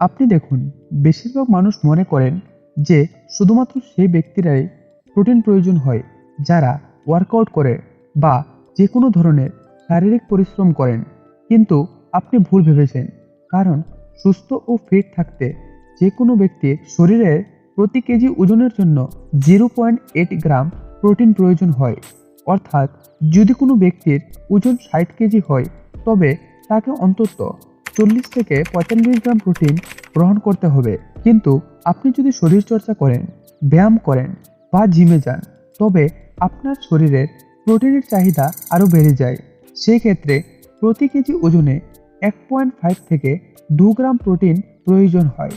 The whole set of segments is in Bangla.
আপনি দেখুন, বেশিরভাগ মানুষ মনে করেন যে শুধুমাত্র সেই ব্যক্তিরাই প্রোটিন প্রয়োজন হয় যারা ওয়ার্কআউট করে বা যে কোনো ধরনের শারীরিক পরিশ্রম করেন। কিন্তু আপনি ভুল ভেবেছেন, কারণ সুস্থ ও ফিট থাকতে যে কোনো ব্যক্তির শরীরের প্রতি কেজি ওজনের জন্য zero point eight gram protein প্রয়োজন হয়। অর্থাৎ যদি কোনো ব্যক্তির ওজন ষাট কেজি হয়, তবে তাকে অন্তত চল্লিশ থেকে পঁয়তাল্লিশ গ্রাম প্রোটিন গ্রহণ করতে হবে। কিন্তু আপনি যদি শরীরচর্চা করেন, ব্যায়াম করেন বা জিমে যান, তবে আপনার শরীরের প্রোটিনের চাহিদা আরও বেড়ে যায়। সেই ক্ষেত্রে প্রতি কেজি ওজনে এক পয়েন্ট ফাইভ থেকে দু গ্রাম প্রোটিন প্রয়োজন হয়।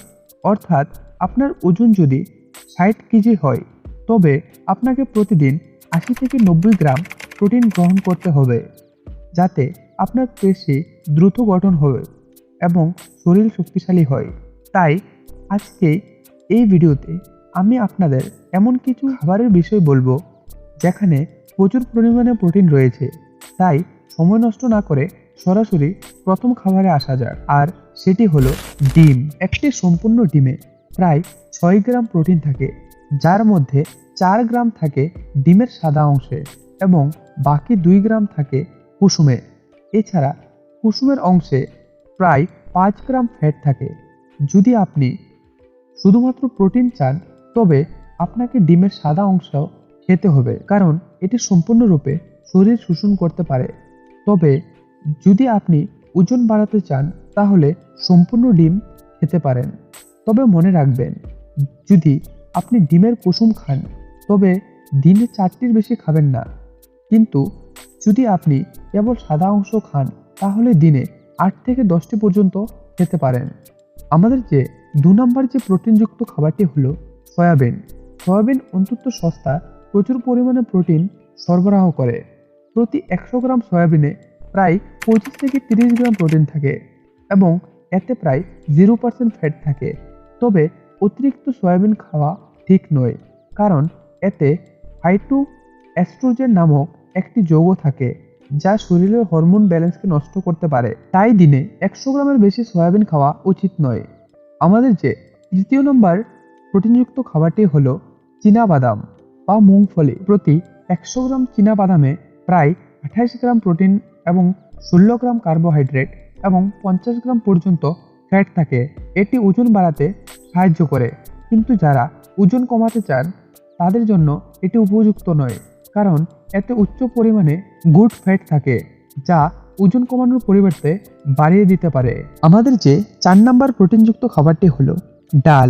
অর্থাৎ আপনার ওজন যদি ষাট কেজি হয়, তবে আপনাকে প্রতিদিন আশি থেকে নব্বই গ্রাম প্রোটিন গ্রহণ করতে হবে। যাতে আপনার পেশি দ্রুত গঠন হবে। এবং শরীর শক্তিশালী হয়। তাই আজকে এই ভিডিওতে আমি আপনাদের এমন কিছু খাবারের বিষয় বলব, যেখানে প্রচুর পরিমাণে প্রোটিন রয়েছে। তাই সময় নষ্ট না করে সরাসরি প্রথম খাবারে আসা যাক। আর সেটি হলো ডিম। একটি সম্পূর্ণ ডিমে প্রায় ছয় গ্রাম প্রোটিন থাকে, যার মধ্যে চার গ্রাম থাকে ডিমের সাদা অংশে এবং বাকি দুই গ্রাম থাকে কুসুমে। এছাড়া কুসুমের অংশে প্রায় পাঁচ গ্রাম ফ্যাট থাকে। যদি আপনি শুধুমাত্র প্রোটিন চান, তবে আপনাকে ডিমের সাদা অংশ খেতে হবে, কারণ এটি সম্পূর্ণরূপে শরীর শোষণ করতে পারে। তবে যদি আপনি ওজন বাড়াতে চান, তাহলে সম্পূর্ণ ডিম খেতে পারেন। তবে মনে রাখবেন, যদি আপনি ডিমের কুসুম খান, তবে দিনে চারটির বেশি খাবেন না। কিন্তু যদি আপনি কেবল সাদা অংশ খান, তাহলে দিনে আট থেকে দশটি পর্যন্ত খেতে পারেন। আমাদের যে দু নম্বর যে প্রোটিনযুক্ত খাবারটি হলো সয়াবিন। সয়াবিন অন্তত সস্তা, প্রচুর পরিমাণে প্রোটিন সরবরাহ করে। প্রতি একশো গ্রাম সয়াবিনে প্রায় পঁচিশ থেকে তিরিশ গ্রাম প্রোটিন থাকে এবং এতে প্রায় জিরো পার্সেন্ট ফ্যাট থাকে। তবে অতিরিক্ত সয়াবিন খাওয়া ঠিক নয়, কারণ এতে ফাইটো অ্যাস্ট্রোজেন নামক একটি যৌগ থাকে। যা শরীরের হরমোন ব্যালেন্সকে নষ্ট করতে পারে। তাই দিনে একশো গ্রামের বেশি সয়াবিন খাওয়া উচিত নয়। আমাদের যে তৃতীয় নম্বর প্রোটিনযুক্ত খাবারটি হলো বাদাম বা মুংফলি। প্রতি একশো গ্রাম বাদামে প্রায় আঠাইশ গ্রাম প্রোটিন এবং ষোলো গ্রাম কার্বোহাইড্রেট এবং পঞ্চাশ গ্রাম পর্যন্ত ফ্যাট থাকে। এটি ওজন বাড়াতে সাহায্য করে। কিন্তু যারা ওজন কমাতে চান, তাদের জন্য এটি উপযুক্ত নয়। কারণ এতে উচ্চ পরিমাণে গুড ফ্যাট থাকে, যা ওজন কমানোর পরিবর্তে বাড়িয়ে দিতে পারে। আমাদের যে চার নাম্বার প্রোটিনযুক্ত খাবারটি হলো ডাল,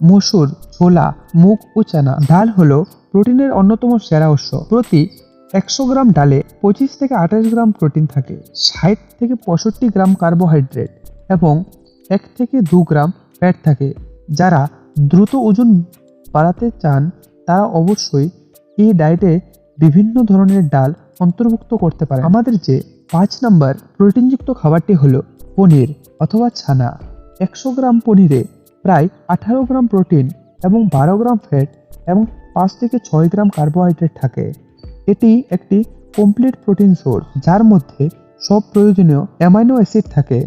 মসুর, ছোলা, মুগ ও চানা। ডাল হলো প্রোটিনের অন্যতম সেরা উৎস। প্রতি একশো গ্রাম ডালে পঁচিশ থেকে আঠাশ গ্রাম প্রোটিন থাকে, ষাট থেকে পঁয়ষট্টি গ্রাম কার্বোহাইড্রেট এবং এক থেকে দু গ্রাম ফ্যাট থাকে। যারা দ্রুত ওজন বাড়াতে চান, তারা অবশ্যই এই ডায়েটে বিভিন্ন ধরনের ডাল অন্তর্ভুক্ত করতে পারে। আমাদের যে পাঁচ নম্বর প্রোটিনযুক্ত খাবারটি হলো পনির অথবা ছানা। একশো গ্রাম পনিরে প্রায় আঠারো গ্রাম প্রোটিন এবং বারো গ্রাম ফ্যাট এবং পাঁচ থেকে ছয় গ্রাম কার্বোহাইড্রেট থাকে। এটি একটি কমপ্লিট প্রোটিন সোর্স, যার মধ্যে সব প্রয়োজনীয় অ্যামাইনো অ্যাসিড থাকে।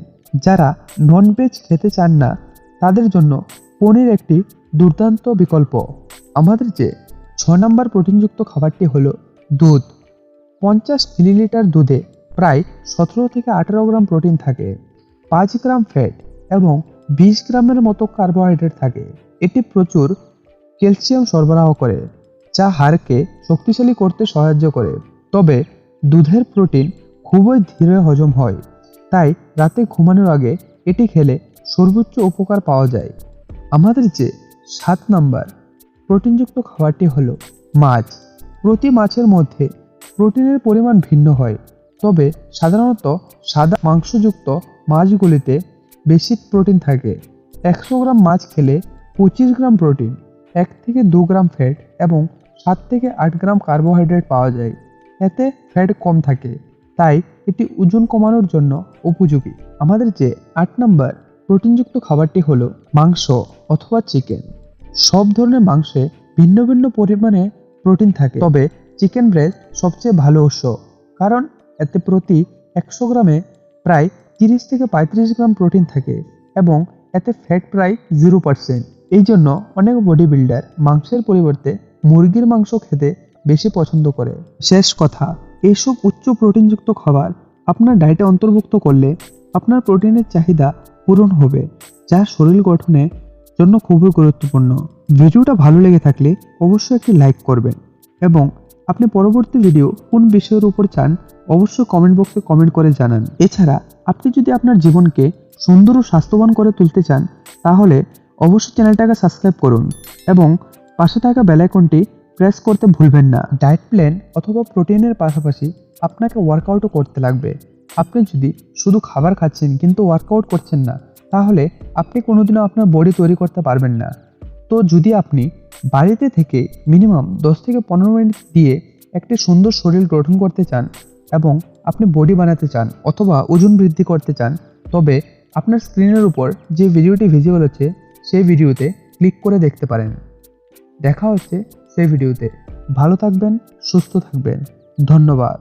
যারা নন ভেজ খেতে চান না, তাদের জন্য পনির একটি দুর্দান্ত বিকল্প। আমাদের যে ছ নম্বর প্রোটিনযুক্ত খাবারটি হলো দুধ। পঞ্চাশ মিলিলিটার দুধে প্রায় সতেরো থেকে আঠেরো গ্রাম প্রোটিন থাকে, পাঁচ গ্রাম ফ্যাট এবং বিশ গ্রামের মতো কার্বোহাইড্রেট থাকে। এটি প্রচুর ক্যালসিয়াম সরবরাহ করে, যা হাড়কে শক্তিশালী করতে সাহায্য করে। তবে দুধের প্রোটিন খুবই ধীরে হজম হয়, তাই রাতে ঘুমানোর আগে এটি খেলে সর্বোচ্চ উপকার পাওয়া যায়। আমাদের যে সাত নাম্বার প্রোটিনযুক্ত খাবারটি হলো মাছ। প্রতি মাছের মধ্যে প্রোটিনের পরিমাণ ভিন্ন হয়, তবে সাধারণত সাদা মাংসযুক্ত মাছগুলিতে বেশি প্রোটিন থাকে। একশো গ্রাম মাছ খেলে পঁচিশ গ্রাম প্রোটিন, এক থেকে দু গ্রাম ফ্যাট এবং সাত থেকে আট গ্রাম কার্বোহাইড্রেট পাওয়া যায়। এতে ফ্যাট কম থাকে, তাই এটি ওজন কমানোর জন্য উপযোগী। আমাদের যে আট নম্বর প্রোটিনযুক্ত খাবারটি হলো মাংস অথবা চিকেন। সব ধরনের মাংসে ভিন্ন ভিন্ন পরিমাণে প্রোটিন থাকে। তবে চিকেন ব্রেস্ট সবচেয়ে ভালো উৎস, কারণ এতে প্রতি একশো গ্রামে প্রায় তিরিশ থেকে পঁয়ত্রিশ গ্রাম প্রোটিন থাকে এবং এতে ফ্যাট প্রায় জিরো পার্সেন্ট। এই জন্য অনেক বডি বিল্ডার মাংসের পরিবর্তে মুরগির মাংস খেতে বেশি পছন্দ করে। শেষ কথা এইসব উচ্চ প্রোটিনযুক্ত খাবার আপনার ডায়েটে অন্তর্ভুক্ত করলে আপনার প্রোটিনের চাহিদা পূরণ হবে, যা শরীর গঠনে জন্য খুবই গুরুত্বপূর্ণ। ভিডিওটা ভালো লেগে থাকলে অবশ্যই একটি লাইক করবেন এবং আপনি পরবর্তী ভিডিও কোন বিষয়ের উপর চান অবশ্যই কমেন্ট বক্সে কমেন্ট করে জানান। এছাড়া আপনি যদি আপনার জীবনকে সুন্দর ও স্বাস্থ্যবান করে তুলতে চান, তাহলে অবশ্যই চ্যানেলটাকে সাবস্ক্রাইব করুন এবং পাশে থাকা বেলাইকনটি প্রেস করতে ভুলবেন না। ডায়েট প্ল্যান অথবা প্রোটিনের পাশাপাশি আপনাকে ওয়ার্কআউটও করতে লাগবে। আপনি যদি শুধু খাবার খাচ্ছেন কিন্তু ওয়ার্কআউট করছেন না, তাহলে আপনি কোনোদিনও আপনার বডি তৈরি করতে পারবেন না। তো যদি আপনি বাড়িতে থেকে মিনিমাম দশ থেকে পনেরো মিনিট দিয়ে একটি সুন্দর শরীর গঠন করতে চান এবং আপনি বডি বানাতে চান অথবা ওজন বৃদ্ধি করতে চান, তবে আপনার স্ক্রিনের উপর যে ভিডিওটি ভিজিবল হচ্ছে, সেই ভিডিওতে ক্লিক করে দেখতে পারেন। দেখা হচ্ছে সেই ভিডিওতে। ভালো থাকবেন, সুস্থ থাকবেন। ধন্যবাদ।